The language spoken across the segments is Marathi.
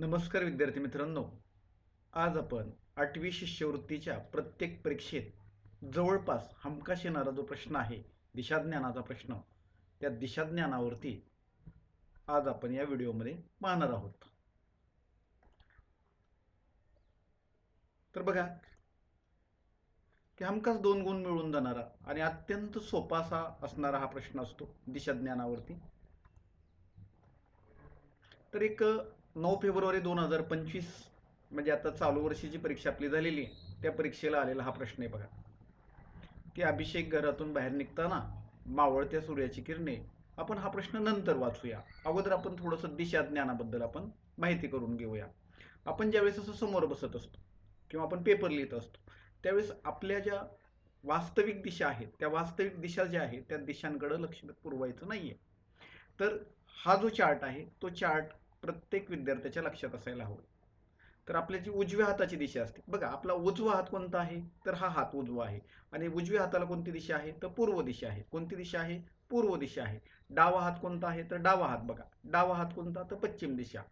नमस्कार विद्यार्थी मित्रांनो. आज आपण आठवी शिष्यवृत्तीच्या प्रत्येक परीक्षेत जवळपास हमखास येणारा जो प्रश्न आहे दिशाज्ञानाचा प्रश्न त्या दिशाज्ञानावरती आज आपण या व्हिडिओमध्ये पाहणार आहोत. तर बघा की हमखास दोन गुण मिळून जाणारा आणि अत्यंत सोपासा असणारा हा प्रश्न असतो दिशाज्ञानावरती. तर एक नऊ फेब्रुवारी दोन हजार पंचवीस म्हणजे आता चालू वर्षीची परीक्षा आपली झालेली आहे. त्या परीक्षेला आलेला हा प्रश्न आहे बघा. की अभिषेक घरातून बाहेर निघताना मावळत्या सूर्याची किरणे आपण हा प्रश्न नंतर वाचूया. अगोदर आपण थोडंसं दिशा ज्ञानाबद्दल आपण माहिती करून घेऊया. आपण ज्यावेळेस असं समोर बसत असतो किंवा आपण पेपर लिहित असतो त्यावेळेस आपल्या ज्या वास्तविक दिशा आहेत त्या वास्तविक दिशा ज्या आहेत त्या दिशांकडे लक्ष पुरवायचं नाहीये. तर हा जो चार्ट आहे तो चार्ट प्रत्येक विद्यार्थ्याच्या लक्षात असायला हवं. तर आपल्या जी उजव्या हाताची दिशा असते. बघा आपला उजवा हात कोणता आहे? तर हा हात उजवा आहे. आणि उजव्या हाताला कोणती दिशा आहे? तर पूर्व दिशा आहे. कोणती दिशा आहे? पूर्व दिशा आहे. डावा हात कोणता आहे? तर डावा हात बघा. डावा हात कोणता? तर पश्चिम दिशा.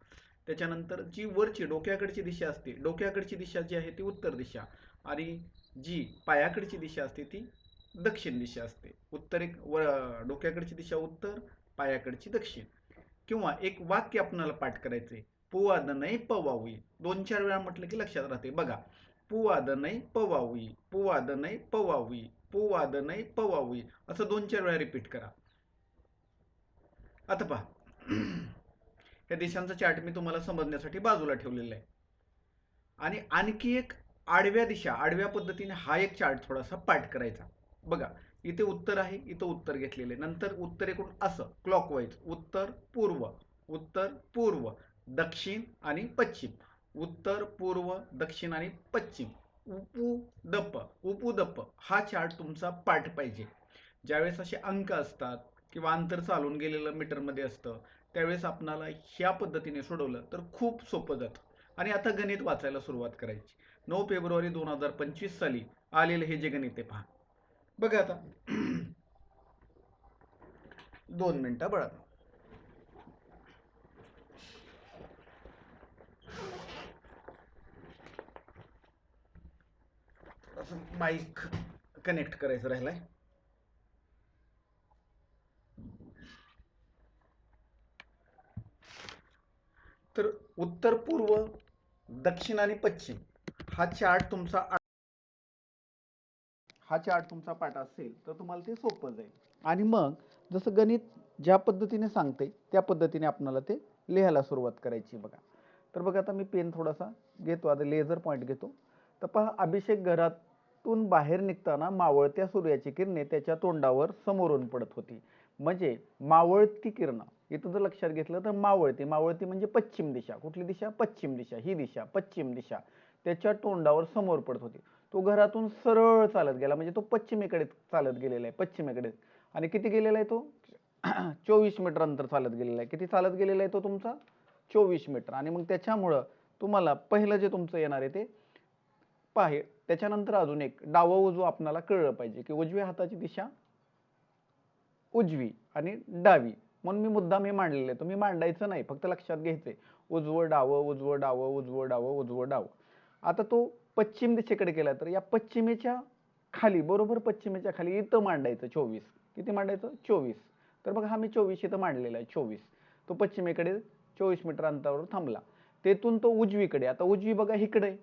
त्याच्यानंतर जी वरची डोक्याकडची दिशा असते डोक्याकडची दिशा जी आहे ती उत्तर दिशा. आणि जी पायाकडची दिशा असते ती दक्षिण दिशा असते. उत्तरेक व डोक्याकडची दिशा उत्तर पायाकडची दक्षिण. किंवा एक वाक्य आपणाला पाठ करायचंय. पुवादनय पवावी. दोन चार वेळा म्हटलं की लक्षात राहते. बघा पुवादनय पवावी. पुवादनय पवावी. पुवादनय पवावी. असं दोन चार वेळा रिपीट करा. आता पहा. या दिशांचा चार्ट मी तुम्हाला समजण्यासाठी बाजूला ठेवलेला आहे. आणि आणखी एक आडव्या दिशा आडव्या पद्धतीने हा एक चार्ट थोडासा पाठ करायचा. बघा इथे उत्तर आहे इथं उत्तर घेतलेले नंतर उत्तरेकडून असं क्लॉकवाईज उत्तर पूर्व. उत्तर पूर्व. दक्षिण आणि पश्चिम. उत्तर पूर्व दक्षिण आणि पश्चिम. उपू दप उपू दप हा चार्ट तुमचा पाठ पाहिजे. ज्यावेळेस असे अंक असतात किंवा अंतर चालून गेलेलं मीटरमध्ये असतं त्यावेळेस आपणाला ह्या पद्धतीने सोडवलं तर खूप सोपं जातं. आणि आता गणित वाचायला सुरुवात करायची. नऊ फेब्रुवारी दोन हजार पंचवीस साली आलेलं हे जे गणित आहे पहा. बघा आता. दोन मिनिटं बळा माईक कनेक्ट करायचं राहिलाय. तर उत्तर पूर्व दक्षिण आणि पश्चिम हा चार्ट तुमचा हा चार्ट तुमचा पाठ असेल तर तुम्हाला ते सोपं जाईल. आणि मग जसं गणित ज्या पद्धतीने सांगते त्या पद्धतीने आपल्याला ते लिहायला सुरुवात करायची बघा. तर बघा आता मी पेन थोडासा घेतो आता लेझर पॉईंट घेतो. तर पहा अभिषेक घरातून बाहेर निघताना मावळत्या सूर्याची किरणे त्याच्या तोंडावर समोरून पडत होती. म्हणजे मावळती किरणं. इथं जर लक्षात घेतलं तर मावळती मावळती म्हणजे पश्चिम दिशा. कुठली दिशा? पश्चिम दिशा. ही दिशा पश्चिम दिशा. त्याच्या तोंडावर समोर पडत होती. तो घरातून सरळ चालत गेला. म्हणजे तो पश्चिमेकडे चालत गेलेला आहे पश्चिमेकडे. आणि किती गेलेला आहे तो? चोवीस मीटर अंतर चालत गेलेला आहे. किती चालत गेलेला आहे तो तुमचा? चोवीस मीटर. आणि मग त्याच्यामुळं तुम्हाला पहिलं जे तुमचं येणार आहे ते पाहे. त्याच्यानंतर अजून एक डावं उजवा आपणाला कळलं पाहिजे की उजव्या हाताची दिशा उजवी आणि डावी. म्हणून मी मुद्दाम हे मांडलेलं आहे. तुम्ही मांडायचं नाही. फक्त लक्षात घ्यायचंय. उजवं डावं उजवं डावं उजवं डावं उजवं डावं. आता तो पश्चिम दिशेकडे गेला तर या पश्चिमेच्या खाली बरोबर पश्चिमेच्या खाली इथं मांडायचं चोवीस. किती मांडायचं? चोवीस. तर बघा हा मी चोवीस इथं मांडलेला आहे चोवीस. तो पश्चिमेकडे चोवीस मीटर अंतरावर थांबला. तेथून तो उजवीकडे आता उजवी बघा इकडे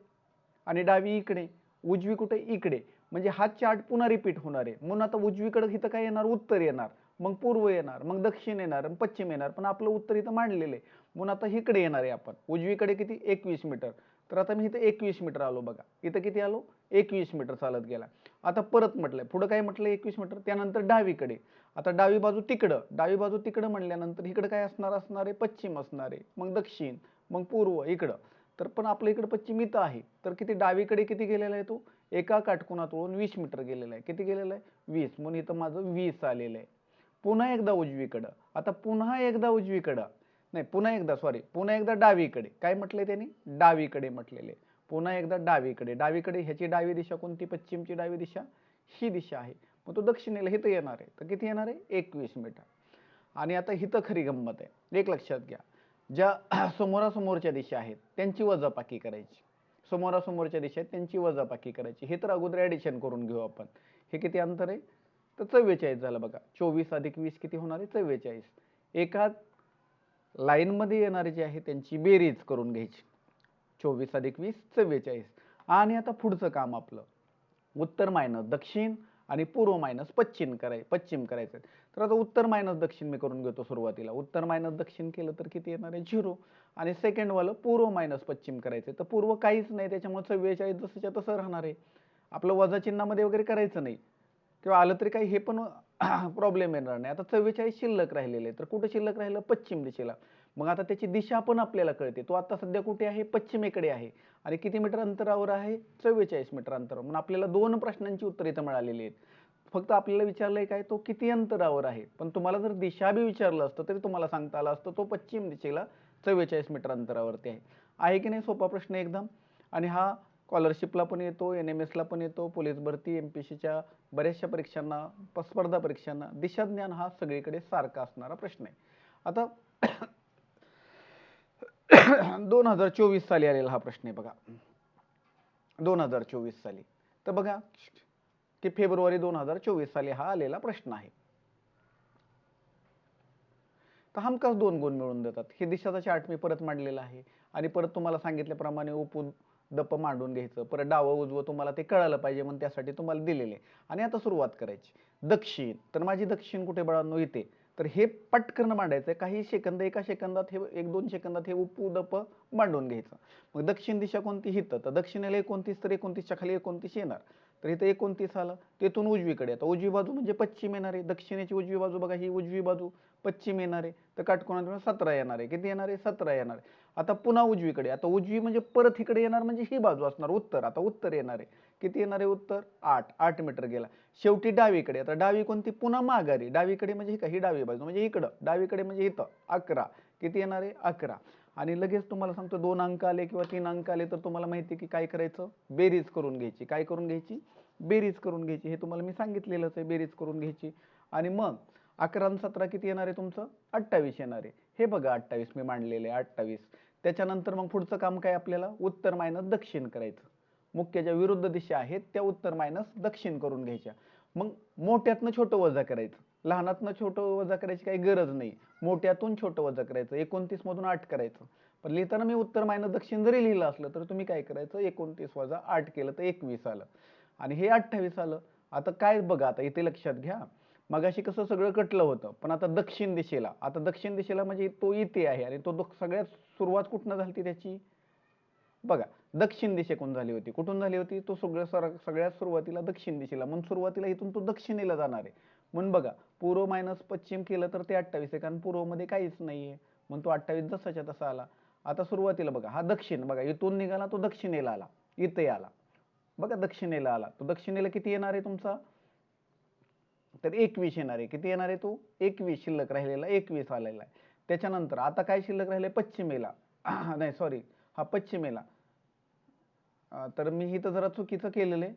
आणि डावी इकडे. उजवी कुठे? इकडे. म्हणजे हा चार्ट पुन्हा रिपीट होणार आहे. म्हणून आता उजवीकडे इथं काय येणार? उत्तर येणार. मग पूर्व येणार मग दक्षिण येणार पश्चिम येणार. पण आपलं उत्तर इथं मांडलेलं आहे. म्हणून आता इकडे येणार आहे आपण. उजवीकडे किती? एकवीस मीटर. तर आता मी इथं एकवीस मीटर आलो बघा. इथं किती आलो? एकवीस मीटर चालत गेला. आता परत म्हटलंय. पुढं काय म्हटलं एकवीस मीटर? त्यानंतर डावीकडे. आता डावी बाजू तिकडं. डावी बाजू तिकडं म्हणल्यानंतर इकडं काय असणार? असणार आहे पश्चिम असणार आहे. मग दक्षिण मग पूर्व इकडं. तर पण आपलं इकडं पश्चिम इथं आहे. तर किती डावीकडे किती गेलेला आहे तो? एका काटकोनातून वीस मीटर गेलेला आहे. किती गेलेला आहे? वीस. म्हणून इथं माझं वीस आलेलं आहे. पुन्हा एकदा उजवीकडं. आता पुन्हा एकदा उजवीकडं. नाही पुन्हा एकदा सॉरी पुन्हा एकदा डावीकडे. काय म्हटले त्यांनी? डावीकडे म्हटलेले. पुन्हा एकदा डावीकडे. डावीकडे ह्याची डावी दिशा कोणती? पश्चिमची डावी दिशा? ही दिशा आहे. मग तो दक्षिणेला हिथं येणार आहे. तर किती येणार आहे? एकवीस मीटर. आणि आता हिथं खरी गंमत आहे. एक लक्षात घ्या. ज्या समोरासमोरच्या दिशा आहेत त्यांची वजापाकी करायची. समोरासमोरच्या दिशा आहेत त्यांची वजापाकी करायची. हे तर अगोदर ॲडिशन करून घेऊ आपण. हे किती अंतर आहे? तर चव्वेचाळीस झालं बघा. चोवीस अधिक वीस किती होणार आहे? चव्वेचाळीस. एका लाईनमध्ये येणारे जे आहे त्यांची बेरीज करून घ्यायची. चोवीस अधिक वीस चव्वेचाळीस. आणि आता पुढचं काम आपलं. उत्तर मायनस दक्षिण आणि पूर्व मायनस पश्चिम कराय पश्चिम करायचं आहे. तर आता उत्तर मायनस दक्षिण मी करून घेतो सुरुवातीला. उत्तर मायनस दक्षिण केलं तर किती येणार आहे? झिरो. आणि सेकंडवालं पूर्व मायनस पश्चिम करायचं आहे. तर पूर्व काहीच नाही त्याच्यामुळे चव्वेचाळीस जसंच्या तसं राहणार आहे. आपलं वजा चिन्हामध्ये वगैरे करायचं नाही. किंवा आलं तरी काही हे पण प्रॉब्लेम येणार नाही. आता चव्वेचाळीस शिल्लक राहिलेले तर कुठं शिल्लक राहिलं? पश्चिम दिशेला. मग आता त्याची दिशा पण आपल्याला कळते. तो आता सध्या कुठे आहे? पश्चिमेकडे आहे. आणि किती मीटर अंतरावर आहे? चव्वेचाळीस मीटर अंतरावर. म्हणून आपल्याला दोन प्रश्नांची उत्तरे इथं मिळालेली आहेत. फक्त आपल्याला विचारलंय काय? तो किती अंतरावर आहे? पण तुम्हाला जर दिशा बी विचारलं असतं तरी तुम्हाला सांगता आलं असतं तो पश्चिम दिशेला चव्वेचाळीस मीटर अंतरावरती आहे. आहे की नाही? सोपा प्रश्न एकदम. आणि हा स्कॉलरशिपला पण येतो एन एम एसला पण येतो पोलीस भरती एम पी सीच्या बऱ्याचशा परीक्षांना स्पर्धा परीक्षांना दिशाज्ञान हा सगळीकडे सारखा असणारा प्रश्न आहे. आता दोन हजार चोवीस साली आलेला हा प्रश्न आहे बघा. दोन हजार चोवीस साली. तर बघा की फेब्रुवारी दोन हजार चोवीस साली हा आलेला प्रश्न आहे. तर हमखास दोन गुण मिळून देतात. हे दिशाचा चार्ट मी परत मांडलेला आहे. आणि परत तुम्हाला सांगितल्याप्रमाणे उपून दप मांडून घ्यायचं. परत डावं उजवं तुम्हाला ते कळालं पाहिजे म्हणून त्यासाठी तुम्हाला दिलेले. आणि आता सुरुवात करायची. दक्षिण. तर माझी दक्षिण कुठे बाळांनो? इथे. तर हे पटकन मांडायचं. काही सेकंद एका सेकंदात हे एक दोन सेकंदात हे उपू दप मांडून घ्यायचं. मग दक्षिण दिशा कोणती? हिथं. तर दक्षिणेला एकोणतीस तर एकोणतीसच्या खाली एकोणतीस येणार. तर इथं एकोणतीस आलं. तेथून उजवीकडे आता उजवी बाजू म्हणजे पश्चिम येणार आहे. दक्षिणेची उजवी बाजू बघा. ही उजवी बाजू पश्चिम येणार आहे. तर काटकोणात सतरा येणार आहे. किती येणार आहे? सतरा येणार आहे. आता पुन्हा उजवीकडे. आता उजवी म्हणजे परत इकडे येणार म्हणजे ही बाजू असणार उत्तर. आता उत्तर येणार आहे. किती येणार आहे उत्तर? आठ. आठ मीटर गेला. शेवटी डावीकडे. आता डावी कोणती? पुन्हा माघारी. डावीकडे म्हणजे ही का? ही डावी बाजू. म्हणजे इकडं. डावीकडे म्हणजे इथं. अकरा. किती येणार आहे? अकरा. आणि लगेच तुम्हाला सांगतो दोन अंक आले किंवा तीन अंक आले तर तुम्हाला माहिती आहे की काय करायचं? बेरीज करून घ्यायची. काय करून घ्यायची? बेरीज करून घ्यायची. हे तुम्हाला मी सांगितलेलंच आहे. बेरीज करून घ्यायची. आणि मग अकरा आणि सतरा किती येणार आहे तुमचं? अठ्ठावीस येणार आहे. हे बघा अठ्ठावीस मी मांडलेले आहे. अठ्ठावीस. त्याच्यानंतर मग पुढचं काम काय आपल्याला? उत्तर मायनस दक्षिण करायचं. मुख्य ज्या विरुद्ध दिशा आहेत त्या उत्तर मायनस दक्षिण करून घ्यायच्या. मग मोठ्यातनं छोटं वजा करायचं. लहानातनं छोटं वजा करायची काही गरज नाही. मोठ्यातून छोटं वजा करायचं. एकोणतीस मधून आठ करायचं. पण लिहिताना मी उत्तर मायनस दक्षिण जरी लिहिलं असलं तर तुम्ही काय करायचं? एकोणतीस वजा आठ केलं तर एकवीस आलं. आणि हे अठ्ठावीस आलं. आता काय बघा आता इथे लक्षात घ्या. मगाशी कसं सगळं कटलं होतं पण आता दक्षिण दिशेला आता दक्षिण दिशेला म्हणजे तो इथे आहे आणि तो सगळ्यात सुरुवात कुठनं झाली त्याची? बघा दक्षिण दिशेकडून झाली होती? कुठून झाली होती? तो सगळं सर सगळ्यात सुरुवातीला दक्षिण दिशेला म्हणून सुरुवातीला इथून तो दक्षिणेला जाणार आहे. म्हणून बघा पूर्व मायनस पश्चिम केलं तर ते अठ्ठावीस आहे कारण पूर्वमध्ये काहीच नाहीये. म्हणून तो अठ्ठावीस जसाच्या तसा आला. आता सुरुवातीला बघा हा दक्षिण बघा इथून निघाला तो दक्षिणेला आला इथे आला. बघा दक्षिणेला आला. तो दक्षिणेला किती येणार आहे तुमचा? तर एकवीस येणार आहे. किती येणार आहे तो? एकवीस शिल्लक राहिलेला एकवीस आलेला आहे. त्याच्यानंतर आता काय शिल्लक राहिले? पश्चिमेला. नाही सॉरी हा पश्चिमेला. तर मी इथं जरा चुकीचं केलेलं आहे.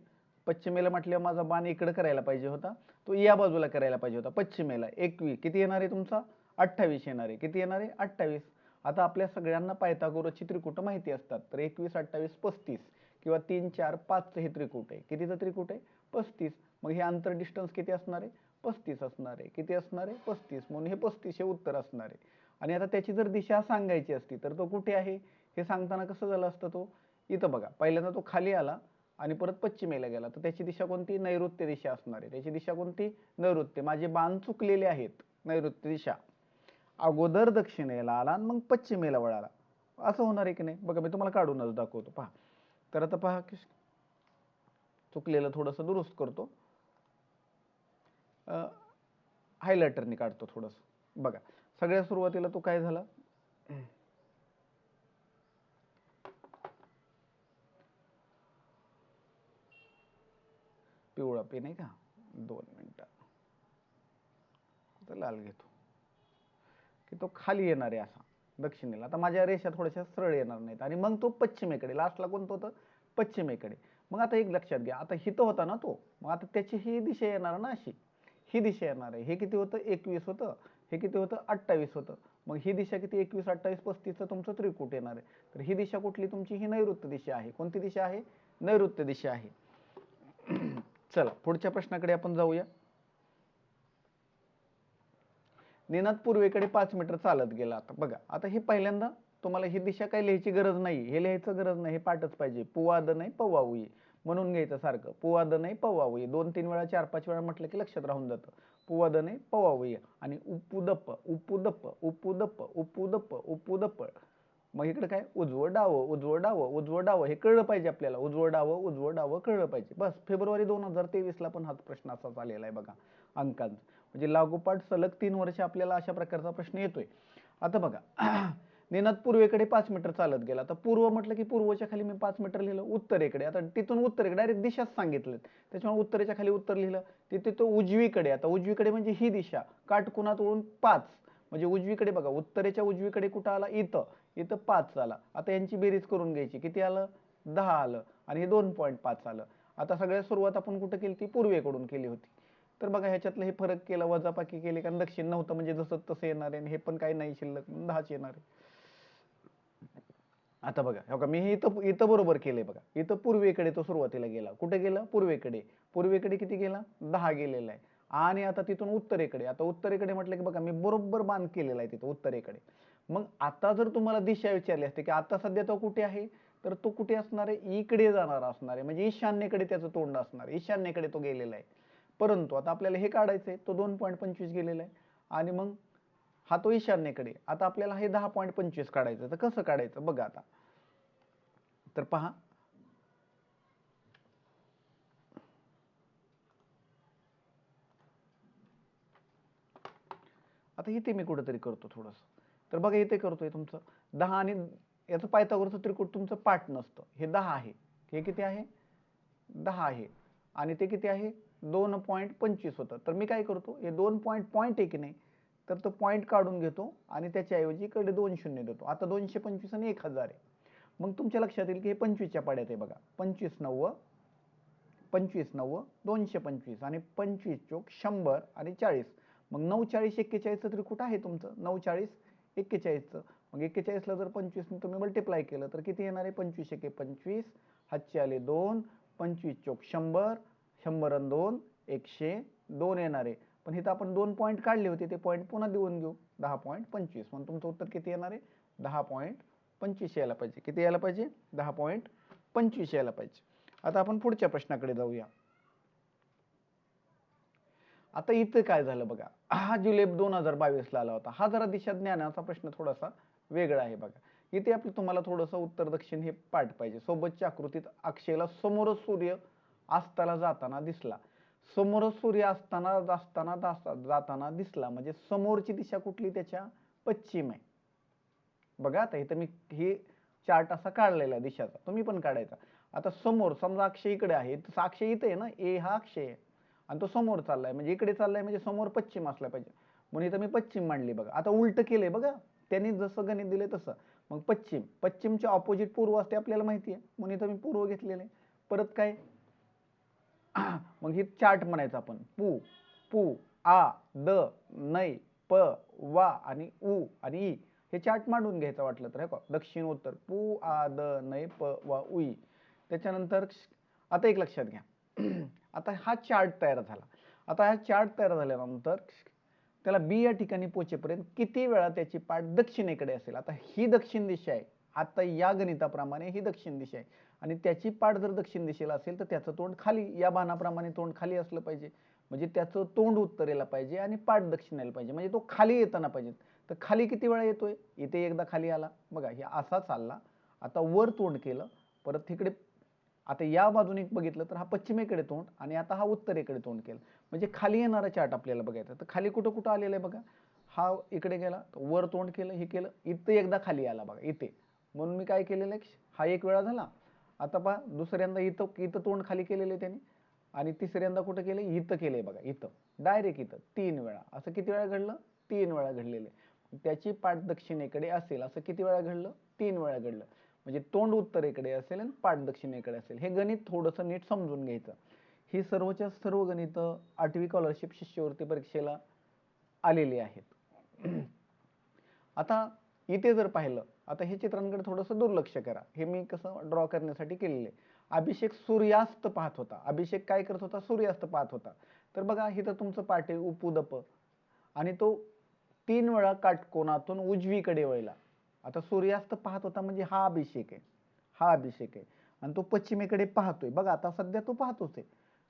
पश्चिमेला म्हटल्यावर माझा बाण इकडं करायला पाहिजे होता. तो या बाजूला करायला पाहिजे होता. पश्चिमेला एकवीस. किती येणार आहे तुमचा? अठ्ठावीस येणार आहे. किती येणार आहे? अठ्ठावीस. आता आपल्या सगळ्यांना पायथागोरसची त्रिकुट माहिती असतात. तर एकवीस अठ्ठावीस पस्तीस किंवा तीन चार पाच हे त्रिकूट आहे. कितीचं त्रिकूट आहे? पस्तीस. मग हे अंतर डिस्टन्स किती असणार आहे? पस्तीस असणार आहे. किती असणार आहे? पस्तीस. म्हणून हे पस्तीस हे उत्तर असणार आहे. आणि आता त्याची जर दिशा सांगायची असती तर तो कुठे आहे? हे सांगताना कसं झालं असतं तो? इथं बघा. पहिल्यांदा तो खाली आला आणि परत पश्चिमेला गेला. तर त्याची दिशा कोणती? नैऋत्य दिशा असणार आहे. त्याची दिशा कोणती? नैऋत्य. माझे बाण चुकलेले आहेत. नैऋत्य दिशा. अगोदर दक्षिणेला आला आणि मग पश्चिमेला वळाला. असं होणार आहे की नाही? बघा मी तुम्हाला काढूनच दाखवतो. पहा. तर आता पहा चुकलेलं थोडंसं दुरुस्त करतो. हायलायटरने काढतो थोडंसं. बघा सगळ्या सुरुवातीला तो काय झाला? पिवळा पेन आहे का? दोन मिनिटं. तर लाल घेतो. की तो खाली येणार आहे असा दक्षिणेला. आता माझ्या रेषा थोड्याशा सरळ येणार नाहीत. आणि मग तो पश्चिमेकडे लास्टला कोणतं होतं? पश्चिमेकडे. मग आता एक लक्षात घ्या. आता हिथं होता ना तो. मग आता त्याची ही दिशा येणार ना अशी. ही दिशा येणार आहे. हे किती होतं? एकवीस होतं. हे किती होतं? अठ्ठावीस होतं. मग ही दिशा किती? एकवीस अठ्ठावीस पस्तीसचं तुमचं त्रिकूट येणार आहे. तर ही दिशा कुठली? तुमची? ही नैऋत्य दिशा आहे. कोणती दिशा आहे? नैऋत्य दिशा आहे. चला पुढच्या प्रश्नाकडे आपण जाऊया. निनाद पूर्वेकडे पाच मीटर चालत गेला. आता बघा आता हे पहिल्यांदा तुम्हाला ही दिशा काही लिहायची गरज नाही. हे लिहायचं गरज नाही. हे पाठच पाहिजे. पुवाद नाही पवाऊ म्हणून घ्यायचं सारखं. पुवाद नाही पवावई दोन तीन वेळा चार पाच वेळा म्हटलं की लक्षात राहून जातं. पुवाद नाही पवावई आणि उपुदप्प उपुदप्प उपुदप्प उपुदप्प उपुदप्प. मग इकडे काय? उजवं डावं उजवं डावं उजवं डावं. हे कळलं पाहिजे आपल्याला. उजवं डावं उजवं डावं कळलं पाहिजे. बस फेब्रुवारी दोन हजार तेवीसला पण हा प्रश्न असाच आलेला आहे बघा अंकांचा. म्हणजे लागोपाठ सलग तीन वर्ष आपल्याला अशा प्रकारचा प्रश्न येतोय. आता बघा निनाद पूर्वेकडे पाच मीटर चालत गेला. आता पूर्व म्हटलं की पूर्वच्या खाली मी पाच मीटर लिहिलं उत्तरेकडे. आता तिथून उत्तरेकडे डायरेक्ट दिशाच सांगितलं त्याच्यामुळे उत्तरेच्या खाली उत्तर लिहिलं. तिथे तो उजवीकडे आता उजवीकडे म्हणजे ही दिशा. काटकुनात वळून पाच. म्हणजे उजवीकडे बघा उत्तरेच्या उजवीकडे कुठं आला? इथं. इथं पाच आला. आता यांची बेरीज करून घ्यायची. किती आलं? दहा आलं. आणि हे दोन पॉईंट पाच आलं. आता सगळ्यात सुरुवात आपण कुठं केली ती पूर्वेकडून केली होती. तर बघा ह्याच्यातलं हे फरक केला वजापाकी केली कारण दक्षिण नव्हतं. म्हणजे जसं तसं येणार आहे आणि हे पण काही नाही शिल्लक दहाच येणार आहे. आता बघा हो का? मी हे इथं इथं बरोबर केलंय बघा. इथं पूर्वेकडे तो सुरुवातीला गेला. कुठे गेला? पूर्वेकडे. पूर्वेकडे किती गेला? दहा गेलेला आहे. आणि आता तिथून उत्तरेकडे. आता उत्तरेकडे म्हटलं की बघा मी बरोबर बांध केलेला आहे तिथं उत्तरेकडे. मग आता जर तुम्हाला दिशा विचारली असते की आता सध्या तो कुठे आहे? तर तो कुठे असणार आहे? इकडे जाणार असणार आहे. म्हणजे ईशान्येकडे त्याचं तोंड असणार आहे. ईशान्येकडे तो गेलेला आहे. परंतु आता आपल्याला हे काढायचं आहे तो दोन पॉईंट पंचवीस गेलेला आहे. आणि मग हा तो ईशान्येकडे आता आपल्याला हे दहा पॉईंट पंचवीस काढायचं तर कसं काढायचं? बघा आता. तर पहा. आता इथे मी कुठेतरी करतो थोडस. तर बघा इथे करतोय तुमचं. दहा आणि याचं पायथागोरचं त्रिकूट तुमचं पाठ नसतं. हे दहा आहे. हे किती आहे? दहा आहे. आणि ते किती आहे? दोन पॉईंट पंचवीस होतं. तर मी काय करतो? हे दोन पॉईंट पॉईंट आहे की नाही? तर तो पॉईंट काढून घेतो आणि त्याच्याऐवजी इकडे दोन शून्य देतो. आता दोनशे पंचवीस आणि एक हजार आहे. मग तुमच्या लक्षात येईल की हे पंचवीसच्या पाड्यात आहे बघा. पंचवीस नव्वद पंचवीस नव्वद दोनशे पंचवीस आणि पंचवीस चोक शंभर आणि चाळीस. मग नऊ चाळीस एक्केचाळीसचं त्रिकूट आहे तुमचं? नऊ चाळीस एक्केचाळीसचं. मग एक्केचाळीसला जर पंचवीसने तुम्ही मल्टिप्लाय केलं तर किती येणार आहे? पंचवीस एके पंचवीस हातचे आले दोन पंचवीस चोक शंभर शंभर आणि दोन एकशे दोन येणार आहे. पण इथं आपण दोन पॉईंट काढले होते ते पॉईंट पुन्हा देऊन घेऊ. दहा पॉईंट पंचवीस. म्हणून तुमचं उत्तर किती येणार आहे? दहा पॉईंट पंचवीस यायला पाहिजे. किती यायला पाहिजे? दहा पॉईंट पंचवीस यायला पाहिजे. आता आपण पुढच्या प्रश्नाकडे जाऊया. आता इथं काय झालं बघा? हा जुलै दोन हजार बावीसला आला होता हा जरा दिशा ज्ञानाचा प्रश्न थोडासा वेगळा आहे बघा. इथे आपलं तुम्हाला थोडंसं उत्तर दक्षिण हे पाठ पाहिजे. सोबतच्या आकृतीत अक्षयला समोरच सूर्य अस्ताला जाताना दिसला. समोर सूर्य असताना असताना जाताना दिसला. म्हणजे समोरची दिशा कुठली? त्याच्या पश्चिम आहे. बघा आता इथं मी हे चार्ट असा काढलेला आहे दिशाचा. तुम्ही पण काढायचा. आता समोर समजा अक्षय इकडे आहे. अक्षय इथे आहे ना? ए हा अक्षय आहे. आणि तो समोर चाललाय. म्हणजे इकडे चाललाय म्हणजे समोर पश्चिम असला पाहिजे. म्हणून इथं मी पश्चिम मांडली बघा. आता उलट केलंय बघा. त्यांनी जसं गणित दिले तसं. मग पश्चिम. पश्चिमच्या ऑपोजिट पूर्व असते आपल्याला माहिती आहे. म्हणून इथं मी पूर्व घेतलेले परत काय? मग ही चार्ट म्हणायचं आपण. पू पू आ द नै प वा आणि उ आणि ई हे चार्ट मांडून घ्यायचं वाटलं तर हे दक्षिण उत्तर पू आ द नै प वा उई त्याच्यानंतर आता एक लक्षात घ्या. आता हा चार्ट तयार झाला. आता हा चार्ट तयार झाल्यानंतर त्याला बी या ठिकाणी पोचेपर्यंत किती वेळा त्याची पाठ दक्षिणेकडे असेल? आता ही दक्षिण दिशा आहे. आता या गणिताप्रमाणे ही दक्षिण दिशा आहे. आणि त्याची पाठ जर दक्षिण दिशेला असेल तर त्याचं तोंड खाली या बाणाप्रमाणे तोंड खाली असलं पाहिजे. म्हणजे त्याचं तोंड उत्तरेला पाहिजे आणि पाठ दक्षिणेला पाहिजे. म्हणजे तो खाली येताना पाहिजे. तर खाली किती वेळा येतोय? इथे एकदा खाली आला. बघा हे असा चालला. आता वर तोंड केलं. परत तिकडे आता या बाजूने बघितलं तर हा पश्चिमेकडे तोंड आणि आता हा उत्तरेकडे तोंड केलं. म्हणजे खाली येणारा चार्ट आपल्याला बघायचा तर खाली कुठं कुठं आलेलं आहे बघा? हा इकडे गेला वर तोंड केलं हे केलं. इथं एकदा खाली आला बघा इथे. म्हणून मी काय केलेलं आहे? हा एक वेळा झाला. आता पहा दुसऱ्यांदा इथं इथं तोंड खाली केलेलं आहे आणि तिसऱ्यांदा कुठं केलं इथं केलंय बघा इथं. डायरेक्ट इथं. तीन वेळा. असं किती वेळा घडलं? तीन वेळा घडलेलं त्याची पाठ दक्षिणेकडे असेल असं किती वेळा घडलं? तीन वेळा घडलं. म्हणजे तोंड उत्तरेकडे असेल आणि पाठ दक्षिणेकडे असेल. हे गणित थोडंसं नीट समजून घ्यायचं. ही सर्वच्या सर्व गणित आठवी स्कॉलरशिप शिष्यवृत्ती परीक्षेला आलेली आहेत. आता इथे जर पाहिलं आता हे चित्रांकडे थोडंसं दुर्लक्ष करा. हे मी कसं ड्रॉ करण्यासाठी केलेलं. आहे अभिषेक सूर्यास्त पाहत होता. अभिषेक काय करत होता? सूर्यास्त पाहत होता. तर बघा इथं तुमचं पाटे उपुदप. आणि तो तीन वेळा काटकोनातून उजवीकडे वळला. आता सूर्यास्त पाहत होता म्हणजे हा अभिषेक आहे. हा अभिषेक आहे. आणि तो पश्चिमेकडे पाहतोय. बघा आता सध्या तो पाहतोच आहे.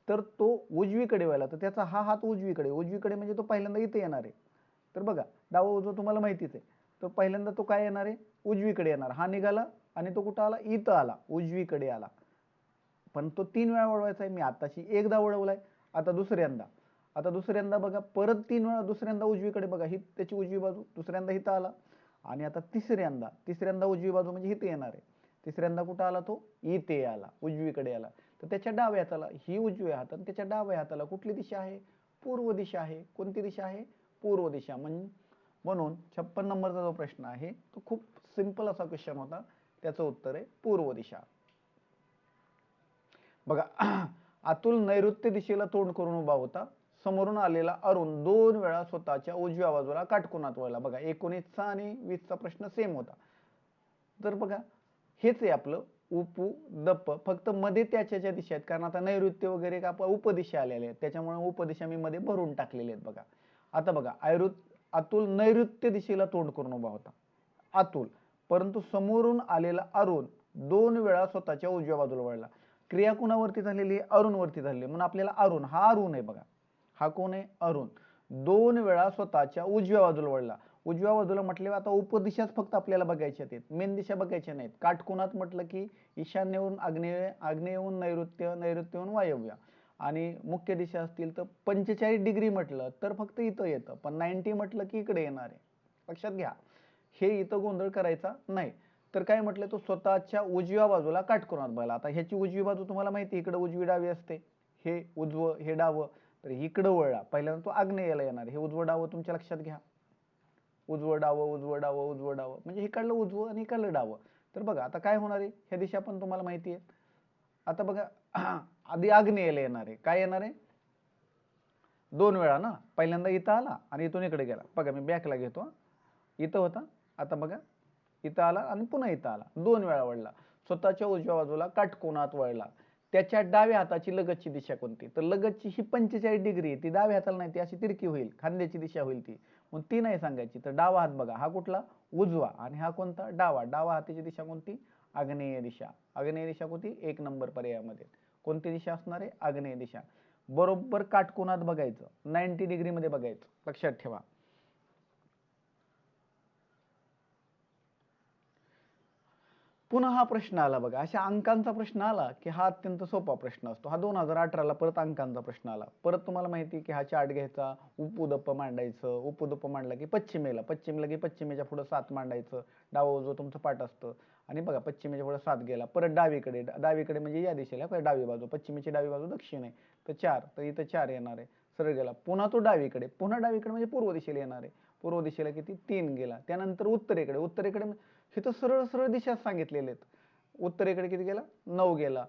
तर तो उजवीकडे व्हायला तर त्याचा हा हात उजवीकडे. उजवीकडे म्हणजे तो पहिल्यांदा इथे येणार आहे. तर बघा डावा उजवा तुम्हाला माहितीच आहे. तर पहिल्यांदा तो काय येणार आहे? उजवीकडे येणार. हा निघाला आणि तो कुठं आला? इथं आला. उजवीकडे आला. पण तो तीन वेळा वळवायचा आहे. मी आताशी एकदा वळवलाय. आता दुसऱ्यांदा. आता दुसऱ्यांदा बघा. परत तीन वेळा दुसऱ्यांदा उजवीकडे बघा. ही त्याची उजवी बाजू. दुसऱ्यांदा इथं आला. आणि आता तिसऱ्यांदा. तिसऱ्यांदा उजवी बाजू म्हणजे इथे येणार आहे. तिसऱ्यांदा कुठं आला तो? इथे आला. उजवीकडे आला. तर त्याच्या डाव्या हाताला ही उजव्या हात आणि त्याच्या डाव्या हाताला कुठली दिशा आहे? पूर्व दिशा आहे. कोणती दिशा आहे? पूर्व दिशा. म्हणजे म्हणून छप्पन नंबरचा जो प्रश्न आहे तो खूप सिंपल असा क्वेश्चन होता. त्याचं उत्तर आहे पूर्व दिशा. बघा अतुल नैऋत्य दिशेला तोंड करून उभा होता. समोरून आलेला अरुण दोन वेळा स्वतःच्या उजव्या बाजूला काटकोनात वळला. बघा एकोणीसचा आणि वीसचा प्रश्न सेम होता. तर बघा हेच आहे आपलं उपू दप. फक्त मध्ये त्याच्या दिशा आहेत कारण आता नैऋत्य वगैरे का उपदिशा आलेल्या आहेत. त्याच्यामुळे उपदिशा मी मध्ये भरून टाकलेले आहेत बघा. आता बघा आयरुत अतुल नैऋत्य दिशेला तोंड करून उभा होता. अतुल परंतु समोरून आलेला अरुण दोन वेळा स्वतःच्या उजव्या बाजूला वळला. क्रिया कुणावरती झालेली? अरुणवरती झालेली. म्हणून आपल्याला अरुण हा अरुण आहे बघा. हा कोण आहे? अरुण. दोन वेळा स्वतःच्या उजव्या बाजूला वळला. उजव्या बाजूला म्हटले आता उपदिशाच फक्त आपल्याला बघायच्या आहेत. मेन दिशा बघायच्या नाहीत. काटकोनात म्हटलं की ईशान्यहून आग्नेय आग्नेयहून नैऋत्य नैऋत्यहून वायव्य. आणि मुख्य दिशा असतील तर पंचेचाळीस डिग्री म्हटलं तर फक्त इथं येतं. पण नाईन्टी म्हटलं की इकडे येणार आहे. लक्षात घ्या. हे इथं गोंधळ करायचा नाही. तर काय म्हटलं तो स्वतःच्या उजव्या बाजूला काटकोनात बघायला. आता ह्याची उजवी बाजू तुम्हाला माहिती इकडे उजवी डावी असते. हे उजवं हे डावं. तर इकडं वळला. पहिल्यांदा तो आग्नेयाला येणार हे उजवं डावं तुमच्या लक्षात घ्या. उजवं डावं उजवं डावं उजवं डावं. म्हणजे इकडलं उजवं आणि इकडलं डावं. तर बघा आता काय होणार आहे? ह्या दिशा पण तुम्हाला माहिती आहे. आता बघा आधी आग्नेयला येणार आहे. काय येणार आहे? दोन वेळा ना? पहिल्यांदा इथं आला आणि इथून इकडे गेला. बघा मी बॅकला घेतो इथं होता. आता बघा इथं आला आणि पुन्हा इथं आला. दोन वेळा वळला. स्वतःच्या उजव्या बाजूला काटकोनात वळला. त्याच्या डाव्या हाताची लगतची दिशा कोणती? तर लगतची ही पंचेचाळीस डिग्री ती डाव्या हाताला नाही ती अशी तिरकी होईल. खांद्याची दिशा होईल ती. मग ती नाही सांगायची. तर डावा हात बघा. हा कुठला? उजवा. आणि हा कोणता? डावा. डावा हाताची दिशा कोणती? आग्नेय दिशा. आग्नेय दिशा कोणती? एक नंबर पर्यायामध्ये. कोणती दिशा असणार आहे? आग्नेय दिशा. बरोबर काटकोनात बघायचं. नाईन्टी डिग्रीमध्ये बघायचं. लक्षात ठेवा. पुन्हा हा प्रश्न आला बघा. अशा अंकांचा प्रश्न आला की हा अत्यंत सोपा प्रश्न असतो. हा दोन हजार अठराला परत अंकांचा प्रश्न आला. परत तुम्हाला माहिती की हा चार्ट घ्यायचा उपुदप्प मांडायचं उपुदप्प मांडला की पश्चिमेला पश्चिमेला की पश्चिमेच्या पुढे सात मांडायचं. डावं जो तुमचं पाठ असतं. आणि बघा पश्चिमेच्या पुढे सात गेला. परत डावीकडे डावीकडे म्हणजे या दिशेला डावी बाजू पश्चिमेची डावी बाजू दक्षिण आहे. तर चार तर इथं चार येणार आहे. सरळ गेला. पुन्हा तो डावीकडे पुन्हा डावीकडे म्हणजे पूर्व दिशेला येणार आहे. पूर्व दिशेला किती? तीन गेला. त्यानंतर उत्तरेकडे उत्तरेकडे हे तर सरळ सरळ दिशा सांगितलेले आहेत. उत्तरेकडे किती गेला? नऊ गेला.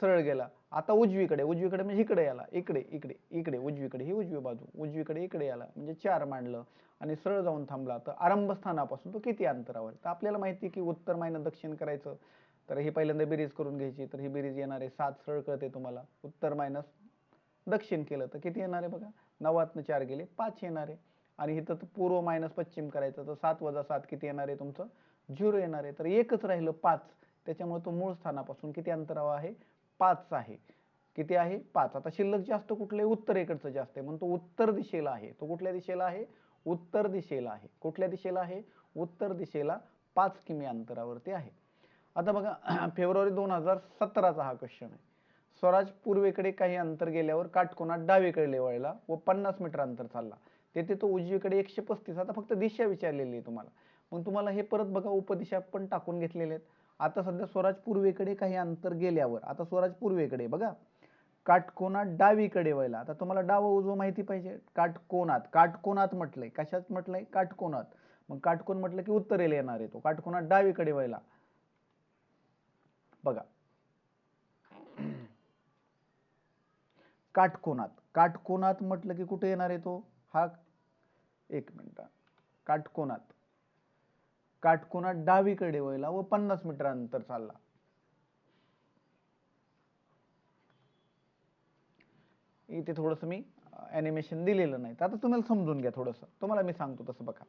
सरळ गेला. आता उजवीकडे उजवीकडे म्हणजे इकडे याला. इकडे इकडे इकडे उजवीकडे ही उजवी बाजू. उजवीकडे इकडे याला. म्हणजे चार मांडलं आणि सरळ जाऊन थांबला. तर आरंभस्थानापासून तो किती अंतरावर? तर आपल्याला माहिती की उत्तर मायनं दक्षिण करायचं. तर ही पहिल्यांदा बेरीज करून घ्यायची. तर ही बेरीज येणार आहे. सात सरळ कळते तुम्हाला. उत्तर मायनस दक्षिण केलं तर किती येणार आहे बघा? नवातनं चार गेले पाच येणार आहे. आणि इथं पूर्व मायनस पश्चिम करायचं. तर सात वजा सात किती येणार आहे तुमचं? झिरो येणार आहे. तर एकच राहिलं पाच. त्याच्यामुळे तो मूळ स्थानापासून किती अंतरावर आहे? पाच आहे. किती आहे? पाच. आता शिल्लक जास्त कुठले उत्तरेकडचं जास्त आहे. म्हणून तो उत्तर दिशेला आहे. तो कुठल्या दिशेला आहे? उत्तर दिशेला आहे. कुठल्या दिशेला आहे? उत्तर दिशेला पाच किमी अंतरावरती आहे. आता बघा फेब्रुवारी दोन हजार सतराचा हा क्वेश्चन आहे. स्वराज पूर्वेकडे काही अंतर गेल्यावर काटकोनात डावीकडे लेवळला व पन्नास मीटर अंतर चालला. तेथे तो उजवीकडे एकशे पस्तीस. आता फक्त दिशा विचारलेली आहे तुम्हाला. मग तुम्हाला हे परत बघा उपदिशा पण टाकून घेतलेले आहेत. आता सध्या स्वराज पूर्वेकडे काही अंतर गेल्यावर आता स्वराज पूर्वेकडे बघा. काटकोनात डावीकडे व्हायला. आता तुम्हाला डाव उजवं माहिती पाहिजे. काटकोनात काटकोनात म्हटलंय. कशात म्हटलंय? काटकोनात. मग काटकोन म्हटलं की उत्तरेला येणार आहे तो. काटकोनात डावीकडे व्हायला. बघा. काटकोनात. काटकोनात म्हटलं की कुठे येणार आहे तो? हा एक मिनिट. काटकोनात. काटकोना डावीकडे वळला व पन्नास मीटर अंतर चालला. इथे थोडस मी अॅनिमेशन दिलेलं नाही. आता तुम्हाला समजून घ्या थोडस. तुम्हाला मी सांगतो तसं बघा.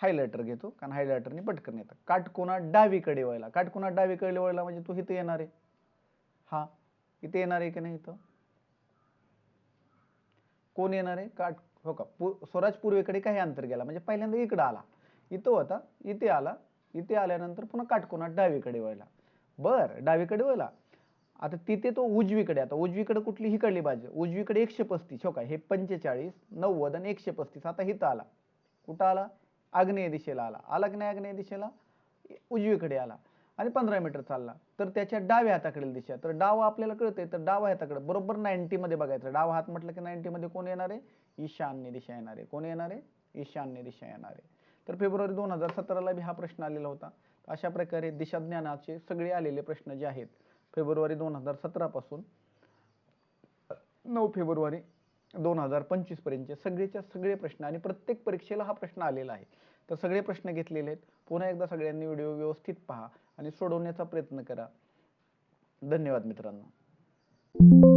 हायलायटर घेतो कारण हायलायटरने पटकन येतं. काटकोना डावीकडे वळला. काटकोना डावीकडे वळला म्हणजे तू इथे येणार आहे. हा इथे येणार आहे की नाही इथं? कोण येणार आहे? काट हो का? पु- स्वराज पूर्वेकडे काही अंतर गेला. म्हणजे पहिल्यांदा इकडं आला. इथं होता इथे आला इथे आल्यानंतर पुन्हा काटकोनात डावीकडे वळला. बर डावीकडे वळला. आता तिथे तो उजवीकडे आता उजवीकडे कुठली हिकडली बाजू? उजवीकडे एकशे पस्तीस हो का? हे पंचेचाळीस नव्वद आणि एकशे पस्तीस. आता इथं आला. कुठं आला? आग्नेय दिशेला आला. आला की नाही आग्नेय दिशेला? उजवीकडे आला. आणि पंधरा मीटर चालला. तर त्याच्या डाव्या हाताकडील दिशा. तर डावा आपल्याला कळते तर डावा हाताकडे. बरोबर 90 मध्ये बघायचं. डावा हात म्हटलं की 90 मध्ये कोण येणार आहे? ईशान्य दिशा येणार. आहे कोण येणार? आहे ईशान्य दिशा येणार. आहे तर फेब्रुवारी दोन हजार सतराला बी हा प्रश्न आलेला होता. अशा प्रकारे दिशाज्ञानाचे सगळे आलेले प्रश्न जे आहेत फेब्रुवारी दोन हजार सतरा पासून नऊ फेब्रुवारी दोन हजार पंचवीस पर्यंतचे सगळेच्या सगळे प्रश्न आणि प्रत्येक परीक्षेला हा प्रश्न आलेला आहे. तर सगळे प्रश्न घेतलेले आहेत. पुन्हा एकदा सगळ्यांनी व्हिडिओ व्यवस्थित पहा आणि सोडवण्याचा प्रयत्न करा. धन्यवाद मित्रांनो.